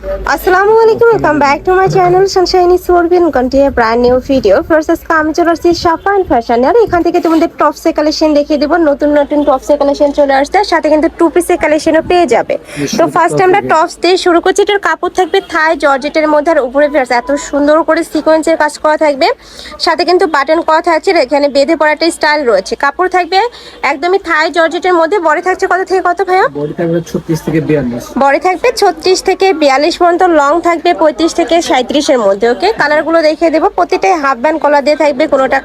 আসসালামু আলাইকুম welcome back to my channel sunshiny সোরবিন continue brand new video first আজকে আমি চলে আসছি শাফা অ্যান্ড ফ্যাশন আর এখান থেকে তোমাদের টপসে কালেকশন দেখিয়ে দেবো। নতুন নতুন টপসে কালেকশন চলে আসছে। সাথে কিন্তু টু পিসের কালেকশনও পেয়ে যাবে। তো ফার্স্ট আমরা টপস দিয়ে শুরু করছি। এটার কাপড় থাকবে থাই জর্জেটের মধ্যে। আর উপরে ফেরছে এত সুন্দর করে সিকোয়েন্সের কাজ করা থাকবে। সাথে কিন্তু বাটন করা থাকছে। এখানে বেঁধে পড়াটা স্টাইল রয়েছে। কাপড় থাকবে একদমই থাই জর্জেটের মধ্যে। বড় থাকছে কত থেকে কত ভাইয়া? বডি থাকবে ছত্রিশ থেকে বিয়াল্লিশ। বড় থাকবে ছত্রিশ থেকে বিয়াল্লিশ পর্যন্ত লং থাকবে পঁয়ত্রিশ থেকে সাঁত্রিশের মধ্যে ওকে কালারগুলো দেখিয়ে দেবো। প্রতিটাই হাফ ব্যান্ড কলার দিয়ে থাকবে কোনোটা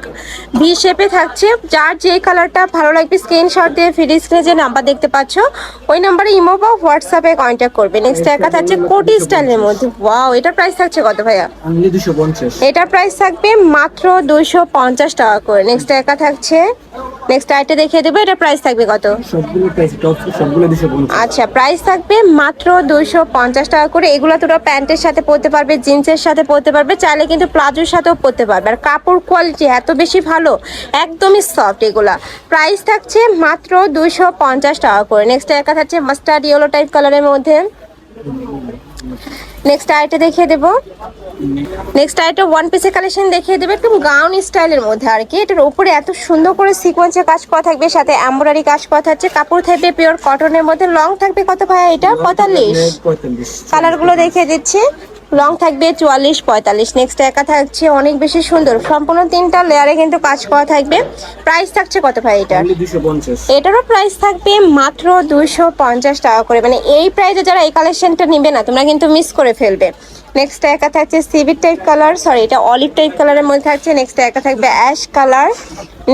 ভি শেপে থাকছে। যার যে কালারটা ভালো লাগবে স্ক্রিনশট দিয়ে ফ্রি স্ক্রিনে যে নাম্বার দেখতে পাচ্ছ ওই নাম্বারে ইমো বা হোয়াটসঅ্যাপে কন্ট্যাক্ট করবে। নেক্সট একা থাকছে কোটি স্টাইলের মধ্যে। ওয়াও এটার প্রাইস থাকছে কত ভাইয়া? এটার প্রাইস থাকবে মাত্র দুইশো পঞ্চাশ টাকা করে। নেক্সট একা থাকছে নেক্সট আইটে দেখিয়ে দেবো এটার প্রাইস থাকবে কত? সবগুলো প্রাইস সবগুলো দুশো পঞ্চাশ আচ্ছা প্রাইস থাকবে মাত্র দুইশো পঞ্চাশ টাকা করে। এগুলো তোমরা প্যান্টের সাথে পরতে পারবে জিন্সের সাথে পরতে পারবে চাইলে কিন্তু প্লাজোর সাথেও পরতে পারবে। আর কাপড় কোয়ালিটি এত বেশি ভালো একদমই সফট এগুলা। প্রাইস থাকছে মাত্র দুইশো পঞ্চাশ টাকা করে। নেক্সট একা থাকছে মাস্টার্ড ইয়েলো টাইপ কালারের মধ্যে। নেক্সট আইটা দেখিয়ে দেবো। নেক্সট আইটা ওয়ান পিসের কালেকশন দেখিয়ে দেবে একদম গাউন স্টাইলের মধ্যে আর কি। এটার উপরে এত সুন্দর করে সিকোয়েন্সের কাজ করা থাকবে সাথে এমব্রয়ডারি কাজ করা থাকছে কাপড় থাকবে পিওর কটনের মধ্যে লং থাকবে কত ভাইয়া এটা? পঁয়তাল্লিশ। কালারগুলো দেখিয়ে দিচ্ছি। লং থাকবে চুয়াল্লিশ পঁয়তাল্লিশ। নেক্সট একা থাকছে অনেক বেশি সুন্দর। সম্পূর্ণ তিনটা লেয়ারে কিন্তু কাজ করা থাকবে। প্রাইস থাকছে কত ভাই এটার? পঞ্চাশ। এটারও প্রাইস থাকবে মাত্র দুইশো পঞ্চাশ টাকা করে। মানে এই প্রাইসে যারা এই কালেকশনটা নিবে না তোমরা কিন্তু মিস করে ফেলবে। নেক্সট একা থাকছে সিভিট টাইপ কালার সরি এটা অলিভ টাইপ কালারের মধ্যে থাকছে। নেক্সট একা থাকবে অ্যাশ কালার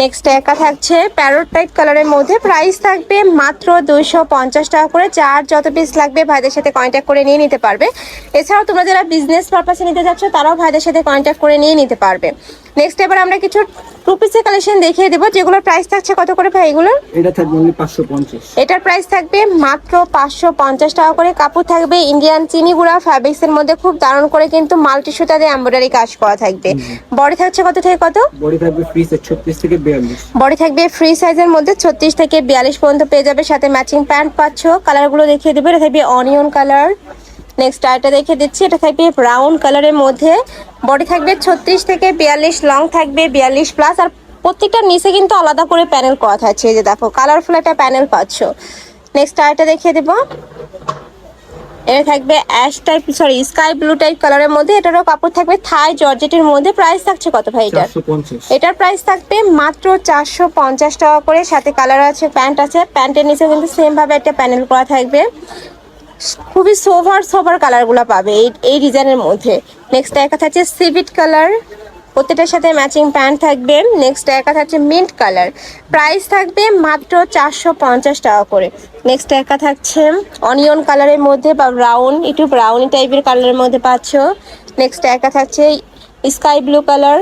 নেক্সট একা থাকছে প্যারোট টাইপ কালারের মধ্যে। প্রাইস থাকবে মাত্র দুইশো পঞ্চাশ টাকা করে। যার যত পিস লাগবে ভাইদের সাথে কন্ট্যাক্ট করে নিয়ে নিতে পারবে। এছাড়াও তোমরা যারা বিজনেস পারপাসে নিতে যাচ্ছ তারাও ভাইদের সাথে কন্ট্যাক্ট করে নিয়ে নিতে পারবে। নেক্সট এবার আমরা কিছু টু পিসের কালেকশন দেখিয়ে দেবো। যেগুলোর প্রাইস থাকছে কত করে ভাই এগুলোর? এটা থাকবে অনলি পাঁচশো পঞ্চাশ। এটার প্রাইস থাকবে মাত্র পাঁচশো পঞ্চাশ টাকা করে। কাপড় থাকবে ইন্ডিয়ান চিনি গুঁড়া ফ্যাব্রিক্স এর মধ্যে খুব দারুণ করে কিন্তু মাল্টি সুতা দিয়ে এমব্রয়ডারি কাজ করা থাকবে। বডি থাকছে কত থেকে কত? বডি থাকবে ফ্রি ছত্রিশ থেকে বিয়াল্লিশ। বডি থাকবে ফ্রি সাইজের মধ্যে ছত্রিশ থেকে বিয়াল্লিশ পর্যন্ত পেয়ে যাবে। সাথে ম্যাচিং প্যান্ট পাচ্ছ। কালারগুলো দেখিয়ে দেবে। এটা থাকবে অনিয়ন কালার নেক্সট আরেকটা দেখিয়ে দিচ্ছি। এটা থাকবে ব্রাউন কালারের মধ্যে। বডি থাকবে ছত্রিশ থেকে বিয়াল্লিশ লং থাকবে বিয়াল্লিশ প্লাস আর প্রত্যেকটা নিচে কিন্তু আলাদা করে প্যানেল করা থাকছে। এই যে দেখো কালারফুল একটা প্যানেল পাচ্ছ। নেক্সট আরেকটা দেখিয়ে দেবো। এটা থাকবে ash type sorry sky blue type কালারের মধ্যে। এটারও কাপড় থাকবে থাই জর্জেটের মধ্যে। প্রাইস থাকছে কত ভাই এটার? এটার প্রাইস থাকবে মাত্র চারশো পঞ্চাশ টাকা করে। সাথে কালার আছে প্যান্ট আছে। প্যান্টের নিচে কিন্তু সেম ভাবে একটা প্যানেল করা থাকবে। খুবই সোভার সোভার কালারগুলো পাবে এই এই ডিজাইনের মধ্যে। নেক্সট একা থাকছে সিভিট কালার প্রত্যেকটার সাথে ম্যাচিং প্যান্ট থাকবে। নেক্সট একা থাকছে মিন্ট কালার প্রাইস থাকবে মাত্র চারশো পঞ্চাশ টাকা করে। নেক্সট একা থাকছে অনিয়ন কালারের মধ্যে বা ব্রাউন একটু ব্রাউনি টাইপের কালারের মধ্যে পাচ্ছ। নেক্সট একা থাকছে স্কাই ব্লু কালার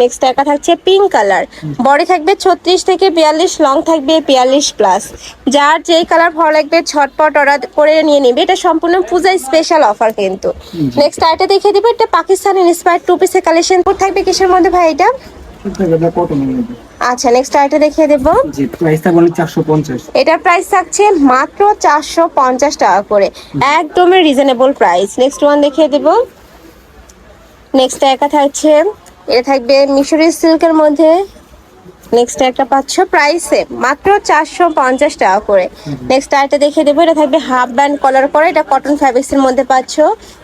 নেক্সট একা থাকছে পিঙ্ক কালার বডি থাকবে ছত্রিশ থেকে বিয়াল্লিশ লং থাকবে বিয়াল্লিশ প্লাস যার যেই কালার ভালো লাগবে ছটপট অর্ডার করে নিয়ে নিবে। এটা সম্পূর্ণ পূজা স্পেশাল অফার কিন্তু। নেক্সট আইটা দেখিয়ে দেবো এটা পাকিস্তান ইন্সপায়ার টু পিসের কালেকশন থাকবে। কিসের মধ্যে ভাই এটা? আচ্ছা নেক্সট আইটা দেখিয়ে দেবো। জি প্রাইস থাকবে অনলি চারশো পঞ্চাশ। এটার প্রাইস থাকছে মাত্র চারশো পঞ্চাশ টাকা করে। একদমই রিজনেবল প্রাইস নেক্সট ওয়ান দেখিয়ে দেব। নেক্সট একা থাকছে এটা থাকবে মিশরি সিল্কের মধ্যে। নেক্সট একটা পাচ্ছ প্রাইসে মাত্র চারশো পঞ্চাশ টাকা করে। নেক্সট আরেকটা দেখিয়ে দেবো এটা থাকবে হাফ ব্যান্ড কলার করা এটা কটন ফ্যাব্রিক্সের মধ্যে পাচ্ছ।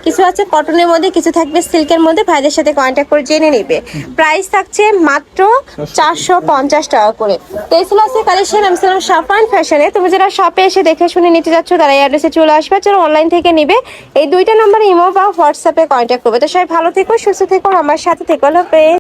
কিছু আছে কটনের মধ্যে কিছু থাকবে সিল্কের মধ্যে ভাইদের সাথে কন্ট্যাক্ট করে জেনে নেবে। প্রাইস থাকছে মাত্র চারশো পঞ্চাশ টাকা করে। তো এই ছিল আছে কালেকশন আমি ছিলাম সাফান ফ্যাশনে তুমি যারা শপে এসে দেখে শুনে নিতে যাচ্ছ তারা এই অ্যাড্রেসে চলে আসবে যারা অনলাইন থেকে নিবে এই দুইটা নাম্বার ইমো বা হোয়াটসঅ্যাপে কন্ট্যাক্ট করবে। তো সবাই ভালো থেকো সুস্থ থেকো আমার সাথে থেকো হলো